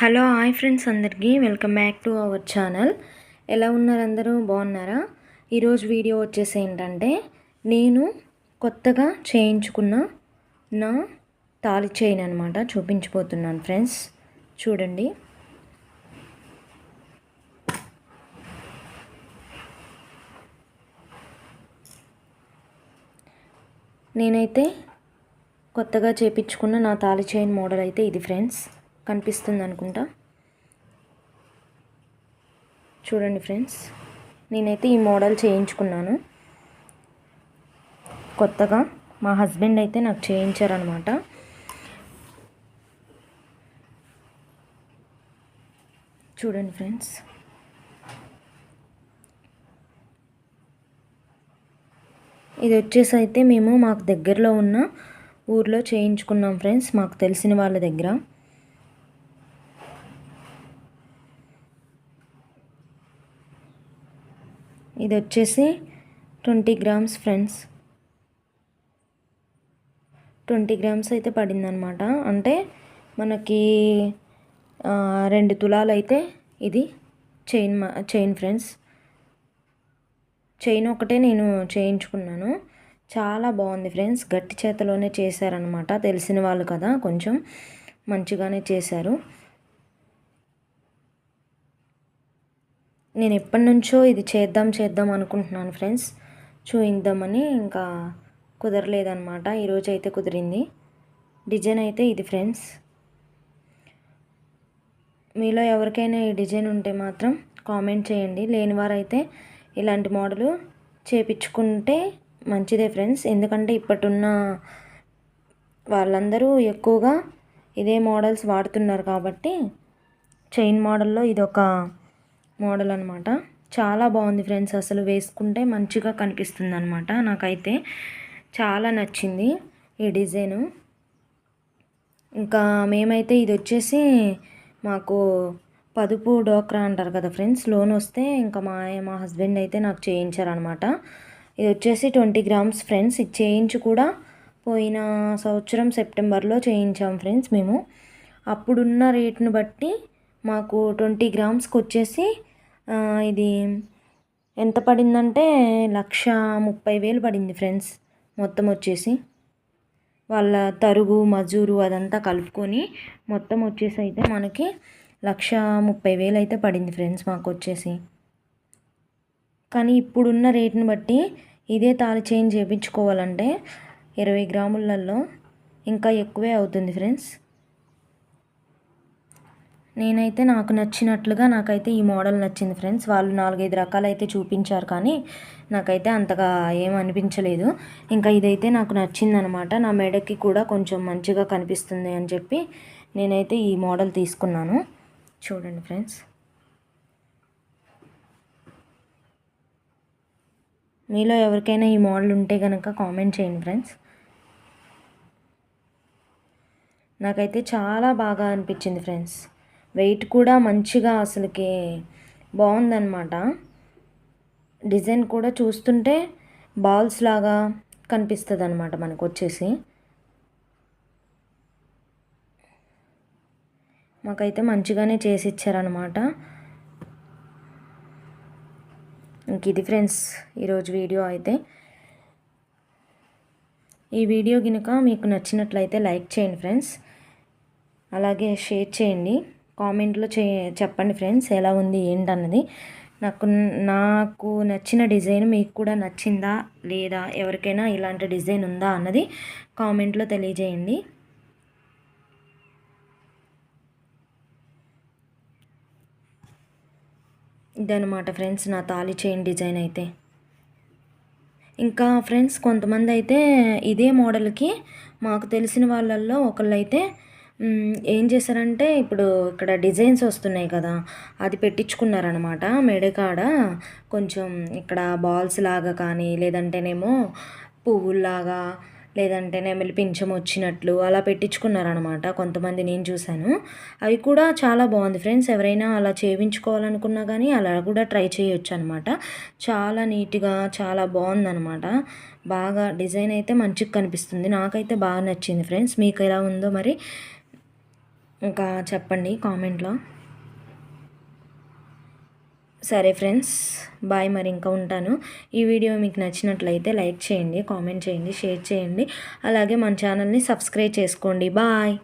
Hello hi friends అందరికీ. Welcome back to our channel. ఎలా ఉన్నారు అందరూ? బాగున్నారా? ఈరోజు వీడియో వచ్చేసి ఏంటంటే నేను కొత్తగా చేయించుకున్న నా తాళి చైన్ అనమాట చూపించిపోతున్నాను ఫ్రెండ్స్. చూడండి. నేనైతే కొత్తగా చేపించుకున్న నా తాళి చైన్ మోడల్ అయితే ఇది ఫ్రెండ్స్. కనిపిస్తుంది అనుకుంటా చూడండి ఫ్రెండ్స్ నేనైతే ఈ మోడల్ చేయించుకున్నాను. కొత్తగా మా హస్బెండ్ అయితే నాకు చేయించారనమాట. చూడండి ఫ్రెండ్స్. ఇది వచ్చేసి అయితే మేము మాకు దగ్గరలో ఉన్న ఊర్లో చేయించుకున్నాం ఫ్రెండ్స్ మాకు తెలిసిన వాళ్ళ దగ్గర. ఇది వచ్చేసి twenty grams friends. Twenty grams అయితే పడిందనమాట అంటే మనకి రెండు తులాలు అయితే ఇది చైన్ చైన్ ఫ్రెండ్స్. చైన్ ఒకటే నేను చేయించుకున్నాను. చాలా బాగుంది ఫ్రెండ్స్. గట్టి చేతలోనే చేశారనమాట తెలిసిన వాళ్ళు కదా కొంచెం మంచిగానే చేశారు. నేను ఎప్పటి నుంచో ఇది చేద్దాం చేద్దాం అనుకుంటున్నాను ఫ్రెండ్స్. చూయిద్దామని ఇంకా కుదరలేదనమాట ఈరోజు అయితే కుదిరింది. డిజైన్ అయితే ఇది ఫ్రెండ్స్. మీలో ఎవరికైనా ఈ డిజైన్ ఉంటే మాత్రం కామెంట్ చేయండి. లేని వారైతే ఇలాంటి మోడలు చేపించుకుంటే మంచిదే ఫ్రెండ్స్. ఎందుకంటే ఇప్పటిన్న వాళ్ళందరూ ఎక్కువగా ఇదే మోడల్స్ వాడుతున్నారు కాబట్టి చైన్ మోడల్లో ఇది ఒక మోడల్ అనమాట చాలా బాగుంది ఫ్రెండ్స్. అసలు వేసుకుంటే మంచిగా కనిపిస్తుంది అనమాట నాకైతే చాలా నచ్చింది ఈ డిజైను. ఇంకా మేమైతే ఇది వచ్చేసి మాకు పదుపు డోక్రా అంటారు కదా ఫ్రెండ్స్. లోన్ వస్తే ఇంకా మా మా హస్బెండ్ అయితే నాకు చేయించారనమాట ఇది వచ్చేసి ట్వంటీ గ్రామ్స్ ఫ్రెండ్స్. ఇది చేయించి కూడా పోయిన సంవత్సరం సెప్టెంబర్లో చేయించాం ఫ్రెండ్స్ మేము. అప్పుడున్న రేట్ను బట్టి మాకు ట్వంటీ గ్రామ్స్కి వచ్చేసి ఇది ఎంత పడిందంటే లక్ష ముప్పై వేలు పడింది ఫ్రెండ్స్ మొత్తం వచ్చేసి. వాళ్ళ తరుగు మజూరు అదంతా కలుపుకొని మొత్తం వచ్చేసి అయితే మనకి లక్ష ముప్పై వేలు అయితే పడింది ఫ్రెండ్స్ మాకు వచ్చేసి. కానీ ఇప్పుడున్న రేట్ని బట్టి ఇదే తాళి చేంజ్ చేయించుకోవాలంటే ఇరవై గ్రాములలో ఇంకా ఎక్కువే అవుతుంది ఫ్రెండ్స్. నేనైతే నాకు నచ్చినట్లుగా నాకైతే ఈ మోడల్ నచ్చింది ఫ్రెండ్స్. వాళ్ళు నాలుగైదు రకాలు అయితే చూపించారు కానీ నాకైతే అంతగా ఏం అనిపించలేదు. ఇంకా ఇదైతే నాకు నచ్చిందనమాట. నా మెడకి కూడా కొంచెం మంచిగా కనిపిస్తుంది అని చెప్పి నేనైతే ఈ మోడల్ తీసుకున్నాను. చూడండి ఫ్రెండ్స్. మీలో ఎవరికైనా ఈ మోడల్ ఉంటే కనుక కామెంట్ చేయండి ఫ్రెండ్స్. నాకైతే చాలా బాగా అనిపించింది ఫ్రెండ్స్. వెయిట్ కూడా మంచిగా అసలుకి బాగుందన్నమాట. డిజైన్ కూడా చూస్తుంటే బాల్స్ లాగా కనిపిస్తుంది అనమాట మనకు వచ్చేసి మాకైతే మంచిగానే చేసి ఇచ్చారనమాట ఇంక ఇది ఫ్రెండ్స్ ఈరోజు వీడియో అయితే. ఈ వీడియో కనుక మీకు నచ్చినట్లయితే లైక్ చేయండి ఫ్రెండ్స్. అలాగే షేర్ చేయండి. కామెంట్లో చే చెప్పండి ఫ్రెండ్స్ ఎలా ఉంది ఏంటన్నది. నాకు నాకు నచ్చిన డిజైన్ మీకు కూడా నచ్చిందా లేదా ఎవరికైనా ఇలాంటి డిజైన్ ఉందా అన్నది కామెంట్లో తెలియజేయండి. ఇదనమాట ఫ్రెండ్స్ నా తాళి చైన్ డిజైన్ అయితే. ఇంకా ఫ్రెండ్స్ కొంతమంది అయితే ఇదే మోడల్కి మాకు తెలిసిన వాళ్ళల్లో ఒకళ్ళు అయితే ఏం చేశారంటే ఇప్పుడు ఇక్కడ డిజైన్స్ వస్తున్నాయి కదా అది పెట్టించుకున్నారనమాట మెడకాడ. కొంచెం ఇక్కడ బాల్స్ లాగా కానీ లేదంటేనేమో పువ్వుల్లాగా లేదంటే నెమలి పింఛం వచ్చినట్లు అలా పెట్టించుకున్నారనమాట కొంతమంది నేను చూశాను. అవి కూడా చాలా బాగుంది ఫ్రెండ్స్. ఎవరైనా అలా చేయించుకోవాలనుకున్నా కానీ అలా కూడా ట్రై చేయొచ్చు అనమాట చాలా నీట్గా చాలా బాగుందనమాట బాగా డిజైన్ అయితే మంచిగా కనిపిస్తుంది. నాకైతే బాగా నచ్చింది ఫ్రెండ్స్. మీకు ఎలా ఉందో మరి ఇంకా చెప్పండి కామెంట్లో. సరే ఫ్రెండ్స్ బాయ్ మరి ఇంకా ఉంటాను. ఈ వీడియో మీకు నచ్చినట్లయితే లైక్ చేయండి కామెంట్ చేయండి షేర్ చేయండి. అలాగే మన ఛానల్ని సబ్స్క్రైబ్ చేసుకోండి. బాయ్.